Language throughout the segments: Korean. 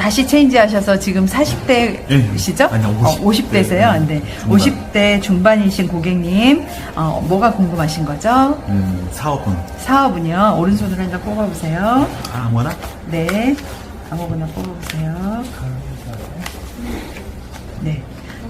다시 체인지 하셔서 지금 40대시죠? 예. 아니요, 50대. 50 대세요. 네. 중반. 50대 중반이신 고객님, 어, 뭐가 궁금하신 거죠? 음, 사업은 사업은요, 오른손으로 한장 뽑아보세요. 아무나? 네. 아무거나 뽑아보세요. 네.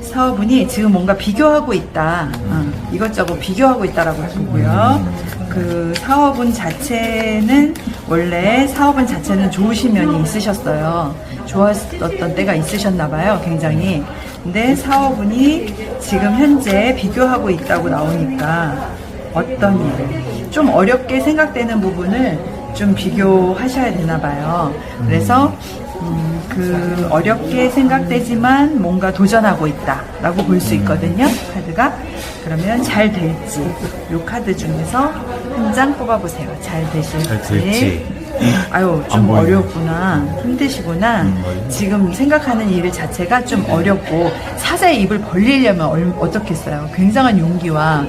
사업은이 지금 뭔가 비교하고 있다. 어, 이것저것 비교하고 있다라고 보고요. 그 사업은 자체는 원래 사업은 자체는 좋으신 면이 있으셨어요. 좋았었던 때가 있으셨나 봐요. 굉장히. 근데 사업은이 지금 현재 비교하고 있다고 나오니까 어떤 일, 좀 어렵게 생각되는 부분을 좀 비교하셔야 되나 봐요. 그래서 음, 그 어렵게 생각되지만 뭔가 도전하고 있다라고 볼 수 있거든요. 카드가 그러면 잘 될지 이 카드 중에서 한 장 뽑아보세요. 잘 되실지. 잘 될지. 아유 안좀 보이네. 어렵구나 힘드시구나 음. 지금 생각하는 일 자체가 좀 어렵고 사자의 입을 벌리려면 얼- 어떻겠어요 굉장한 용기와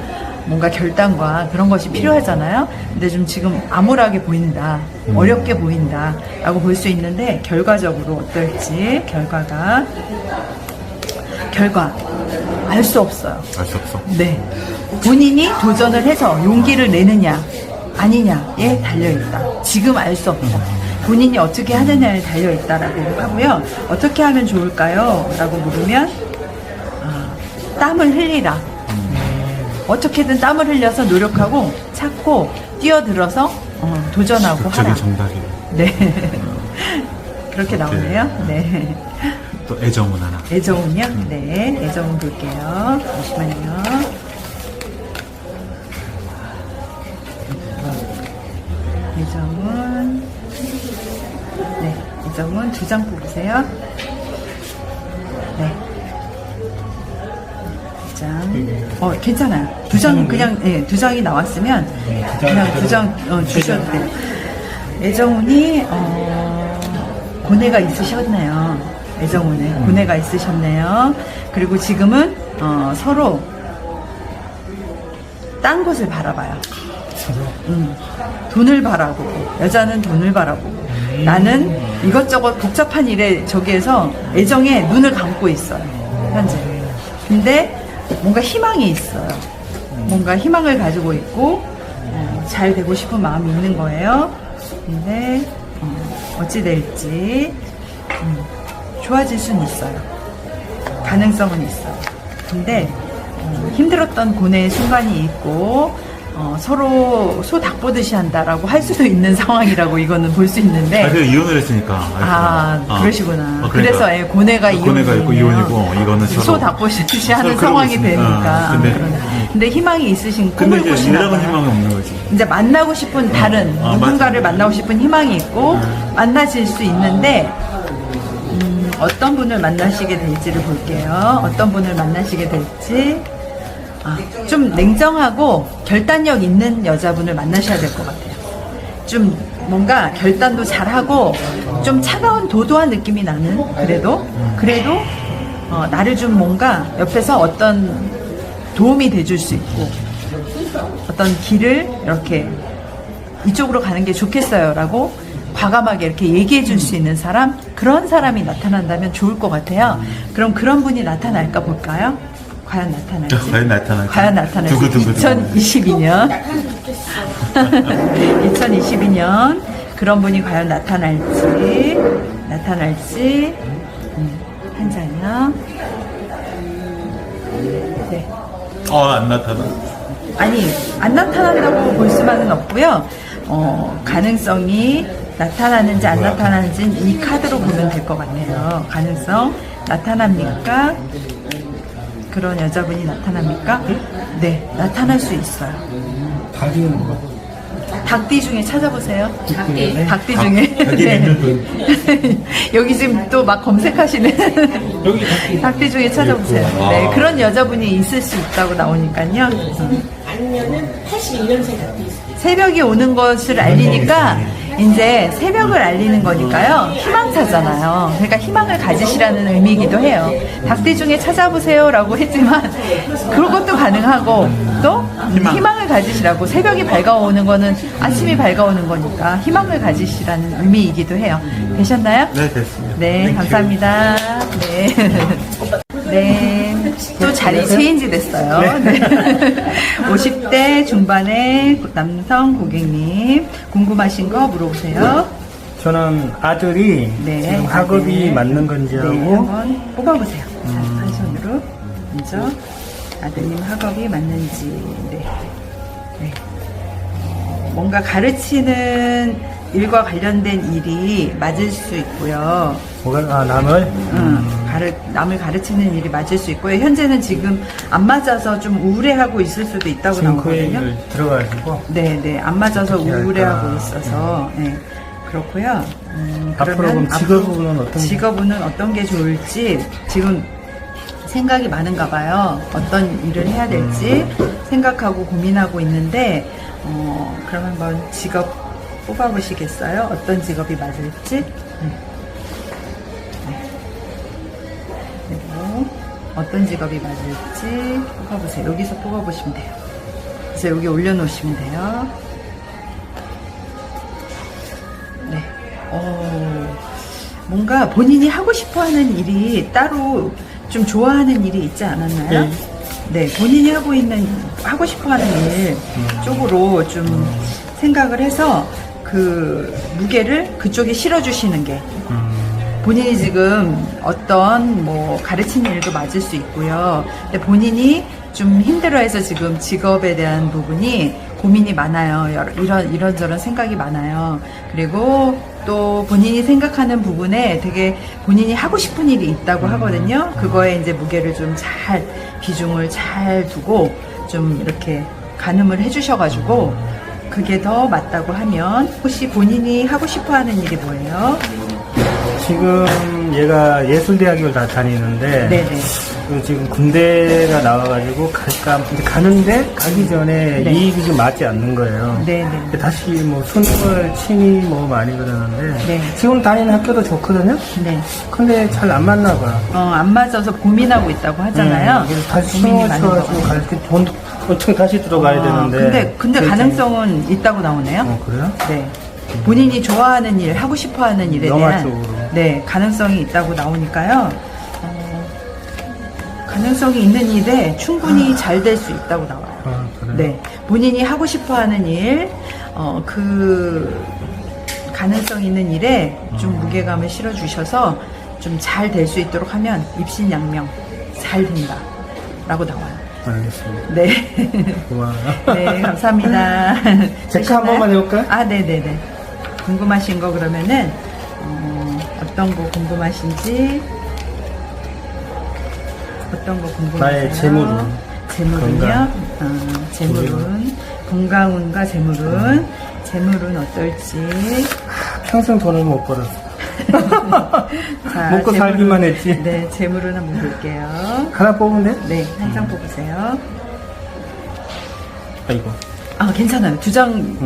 뭔가 결단과 그런 것이 필요하잖아요 근데 좀 지금 암울하게 보인다 음. 어렵게 보인다 라고 볼 수 있는데 결과적으로 어떨지 결과가 결과 알 수 없어요 알수 없어. 네. 본인이 도전을 해서 용기를 내느냐, 아니냐에 달려있다. 지금 알 수 없다. 본인이 어떻게 하느냐에 달려있다라고 하고요. 어떻게 하면 좋을까요? 라고 물으면, 아, 땀을 흘리라. 어떻게든 땀을 흘려서 노력하고 찾고 뛰어들어서 어, 도전하고 하라. 정답이. 네. 그렇게 나오네요. 네. 또 애정은 하나. 애정은요? 네, 애정은 볼게요. 잠시만요. 애정은, 네, 애정은 두 장 뽑으세요. 네. 두 장. 어, 괜찮아요. 두 장, 그냥, 예, 두 장이 나왔으면, 그냥 두 장, 어, 주셔도 돼요. 애정운이, 어, 고뇌가 있으셨네요. 애정운에 고뇌가 있으셨네요. 그리고 지금은, 어, 서로, 딴 곳을 바라봐요. 음, 돈을 바라보고 여자는 돈을 바라보고 나는 이것저것 복잡한 일에 저기에서 애정에 눈을 감고 있어요 현재. 근데 뭔가 희망이 있어요. 뭔가 희망을 가지고 있고 어, 잘 되고 싶은 마음이 있는 거예요. 근데 어, 어찌 될지 음, 좋아질 수는 있어요. 가능성은 있어요. 근데 어, 힘들었던 고뇌의 순간이 있고 어, 서로 소 닭 보듯이 한다라고 할 수도 있는 상황이라고 이거는 볼수 아, 있는데 그래서 이혼을 했으니까. 아. 어. 그러시구나. 어, 그러니까. 그래서 예, 고뇌가 이혼 고뇌가 있고 이혼이고 이거는 소닭 보듯이 하는 상황이 있으니까. 되니까 근데- 그러네. 근데 희망이 있으신 근데 꿈을 이제 꾸시나 봐요. 희망이 없는 거지. 이제 만나고 싶은 다른 아, 누군가를 맞아. 만나고 싶은 희망이 있고 만나실 수 있는데 음, 어떤 분을 만나시게 될지를 볼게요. 어떤 분을 만나시게 될지 아, 좀 냉정하고 결단력 있는 여자분을 만나셔야 될 것 같아요. 좀 뭔가 결단도 잘하고 좀 차가운 도도한 느낌이 나는 그래도 그래도 어, 나를 좀 뭔가 옆에서 어떤 도움이 돼줄 수 있고 어떤 길을 이렇게 이쪽으로 가는 게 좋겠어요라고 과감하게 이렇게 얘기해 줄 수 있는 사람 그런 사람이 나타난다면 좋을 것 같아요. 그럼 그런 분이 나타날까 볼까요? 과연 나타날지. 과연 나타날지. 과연 나타날지. 두구두구두구. 2022년 2022년 그런 분이 과연 나타날지 나타날지 음, 한 장이요. 네. 어, 안 나타나. 아니 안 나타난다고 볼 수만은 없고요. 어, 가능성이 나타나는지 안 나타나는지는 이 카드로 보면 될 것 같네요. 가능성 나타납니까? 그런 여자분이 나타납니까? 네, 나타날 수 있어요. 가지는 뭐 닭띠 중에 찾아보세요. 닭띠. 닭띠 중에. 닭띠 네. 있는 여기 지금 또 막 검색하시는 여기 닭띠. 닭띠 중에 찾아보세요. 네, 그런 여자분이 있을 수 있다고 나오니까요. 음. 아니면은 82년생 같은 있어요. 새벽이 오는 것을 알리니까 이제 새벽을 알리는 거니까요. 희망차잖아요. 그러니까 희망을 가지시라는 의미이기도 해요. 닭띠 중에 찾아보세요라고 했지만 그것도 가능하고 또 희망 을 가지시라고 새벽이 밝아오는 거는 아침이 밝아오는 거니까 희망을 가지시라는 의미이기도 해요. 되셨나요? 네, 됐습니다. 네. 감사합니다. 네. 네. 또 자리 체인지 됐어요. 네. 50대 중반의 남성 고객님 궁금하신 거 물어보세요. 저는 아들이 네. 지금 학업이 아들. 맞는 건지 네, 하고 한번 뽑아보세요. 자, 한 손으로 먼저 아드님 학업이 맞는지. 네. 네. 어, 뭔가 가르치는 일과 관련된 일이 맞을 수 있고요. 뭐가 아 남을 응, 가르, 남을 가르치는 일이 맞을 수 있고요. 현재는 지금 안 맞아서 좀 우울해하고 있을 수도 있다고 지금 그 나오거든요. 얘기를 들어가지고 네, 네, 안 맞아서 어떻게 할까. 우울해하고 있어서 네, 그렇고요. 음, 앞으로 그럼 직업은 어떤 게? 직업은 어떤 게 좋을지 지금 생각이 많은가 봐요. 어떤 일을 해야 될지 생각하고 고민하고 있는데 어, 그럼 한번 직업 뽑아보시겠어요? 어떤 직업이 맞을지? 음. 어떤 직업이 맞을지 뽑아보세요. 여기서 뽑아보시면 돼요. 그래서 여기 올려놓으시면 돼요. 네. 어, 뭔가 본인이 하고 싶어 하는 일이 따로 좀 좋아하는 일이 있지 않았나요? 네. 네, 본인이 하고 있는, 하고 싶어 하는 일 쪽으로 좀 생각을 해서 그 무게를 그쪽에 실어주시는 게 본인이 지금 어떤 뭐 가르치는 일도 맞을 수 있고요. 근데 본인이 좀 힘들어해서 지금 직업에 대한 부분이 고민이 많아요. 여러- 이런 이런저런 생각이 많아요. 그리고 또 본인이 생각하는 부분에 되게 본인이 하고 싶은 일이 있다고 하거든요. 그거에 이제 무게를 좀 잘 비중을 잘 두고 좀 이렇게 가늠을 해주셔가지고 그게 더 맞다고 하면 혹시 본인이 하고 싶어하는 일이 뭐예요? 지금 얘가 예술대학교를 다 다니는데 네네. 그 지금 군대가 나와가지고 갈까 근데 가는데 가기 전에 네. 이익이 좀 맞지 않는 거예요. 네네. 근데 다시 뭐 수능을 치니 뭐 많이 그러는데 네. 지금 다니는 학교도 좋거든요. 네. 근데 잘 안 맞나 봐. 어, 안 맞아서 고민하고 있다고 하잖아요. 네, 그래서 다시 고민이 많은 거 쳐가지고 같아요. 가르쳐 돈 엄청 다시 들어가야 아, 되는데. 근데, 근데 가능성은 있다고 나오네요. 좀- 어 그래요? 네. 본인이 좋아하는 일, 하고 싶어 하는 일에 영화 대한. 네, 가능성이 있다고 나오니까요. 어, 가능성이 있는 일에 충분히 잘 될 수 있다고 나와요. 아 그래요? 네. 본인이 하고 싶어 하는 일, 어, 그, 가능성 있는 일에 좀 무게감을 실어주셔서 좀 잘 될 수 있도록 하면 입신양명 잘 된다. 라고 나와요. 알겠습니다. 네. 고마워요. 네, 감사합니다. 체크 한 번만 해볼까요? 아, 네네네. 궁금하신 거 그러면은, 어, 어떤 거 궁금하신지, 어떤 거 궁금하세요? 나의 재물운. 재물은요? 어, 재물은, 건강운과 재물은, 재물은 어떨지. 평생 돈을 못 벌었어. 자, 먹고 재물은- 살기만 했지. 네, 재물은 한번 볼게요. 하나 뽑으면 돼? 네, 한 장 뽑으세요. 아이고. 아, 괜찮아요. 두 장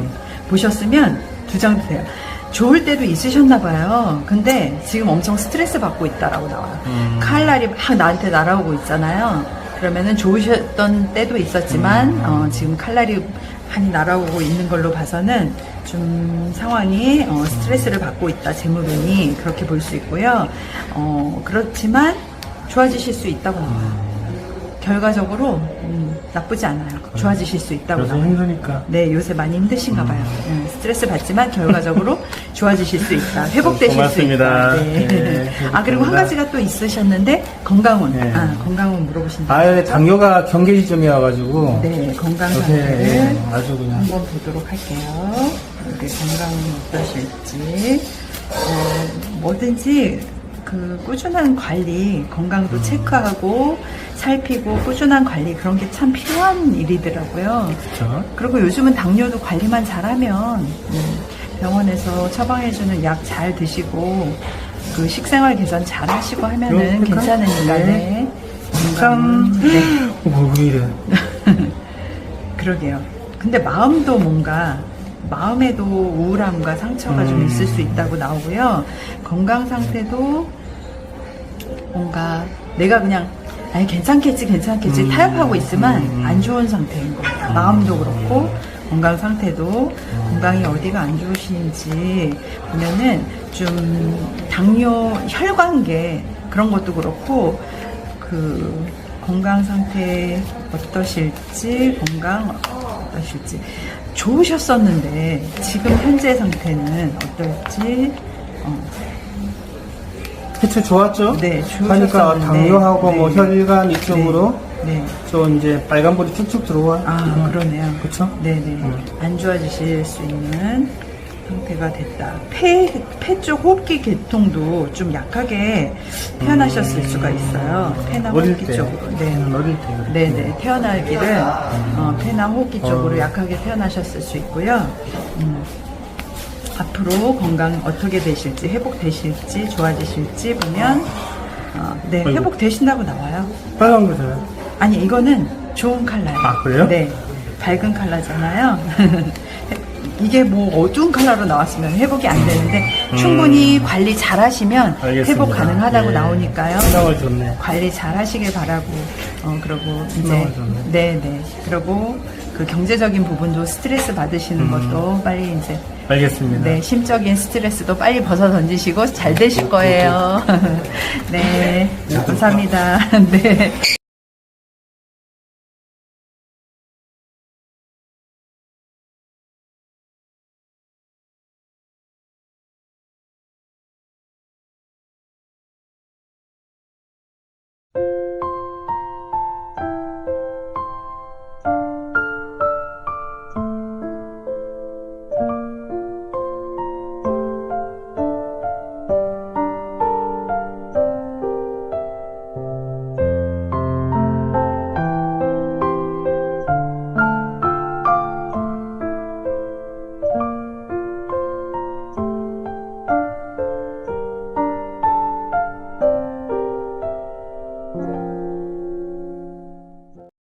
보셨으면 두장 드세요. 좋을 때도 있으셨나 봐요. 근데 지금 엄청 스트레스 받고 있다라고 나와요. 음. 칼날이 막 나한테 날아오고 있잖아요. 그러면은 좋으셨던 때도 있었지만 음. 어, 지금 칼날이 많이 날아오고 있는 걸로 봐서는 좀 상황이 어, 스트레스를 받고 있다. 재물운이 그렇게 볼 수 있고요. 어, 그렇지만 좋아지실 수 있다고 나와요. 결과적으로 음, 나쁘지 않아요. 좋아지실 수 있다고 요새 나와요. 힘드니까. 네, 요새 많이 힘드신가 봐요. 음. 네, 스트레스 받지만 결과적으로 좋아지실 수 있다. 회복되실 고맙습니다. 수 있다. 네. 네, 아, 그리고 한. 가지가 또 있으셨는데 건강운. 네. 아, 건강운 물어보신다. 아, 당뇨가 경계 지점이어가지고. 네, 건강 요새 상태를 예, 아주 그냥. 한번 보도록 할게요. 이렇게 건강은 어떠실지. 어, 뭐든지 그 꾸준한 관리, 음. 건강도 체크하고 살피고 꾸준한 관리 그런 게 참 필요한 일이더라고요. 그쵸? 그리고 요즘은 당뇨도 관리만 잘하면 음, 병원에서 처방해주는 약 잘 드시고 그 식생활 개선 잘 하시고 하면은? 괜찮으니까 네. 네. 참. 건강은, 네. 어, 왜 이래. 그러게요. 근데 마음도 뭔가 마음에도 우울함과 상처가 좀 음. 있을 수 있다고 나오고요. 건강 상태도 뭔가 내가 그냥 아니 괜찮겠지 괜찮겠지 음. 타협하고 있지만 음. 안 좋은 상태인 거예요. 마음도 그렇고 건강 상태도 건강이 어디가 안 좋으신지 보면은 좀 당뇨 혈관계 그런 것도 그렇고 그 건강 상태 어떠실지 건강 어떠실지 좋으셨었는데 지금 현재 상태는 어떨지 어, 대체 좋았죠? 네, 좋으셨었는데, 당뇨하고 뭐 네. 혈관 이쪽으로 네. 네. 저 이제 빨간불이 쭉쭉 들어와. 아, 그러네요. 그쵸? 네네. 음. 안 좋아지실 수 있는 상태가 됐다. 폐, 폐쪽 호흡기 계통도 좀 약하게 태어나셨을 수가 있어요. 폐나 음. 호흡기 때. 쪽으로. 네. 음, 어릴 때. 네네. 태어나기를, 어, 폐나 호흡기 쪽으로 어. 약하게 태어나셨을 수 있고요. 음. 앞으로 건강 어떻게 되실지, 회복되실지, 좋아지실지 보면, 어, 네, 아이고. 회복되신다고 나와요. 빨간 거잖아요. 아니 이거는 좋은 컬러예요. 아, 그래요? 네, 밝은 컬러잖아요. 이게 뭐 어두운 컬러로 나왔으면 회복이 안 되는데 충분히 관리 잘 하시면 음. 알겠습니다. 회복 가능하다고 예. 나오니까요. 생각을 좋네. 관리 잘 하시길 바라고 어 그러고 이제 좋네. 네네 그러고 그 경제적인 부분도 스트레스 받으시는 음. 것도 빨리 이제 알겠습니다. 네 심적인 스트레스도 빨리 벗어 던지시고 잘 되실 거예요. 네 감사합니다. 네.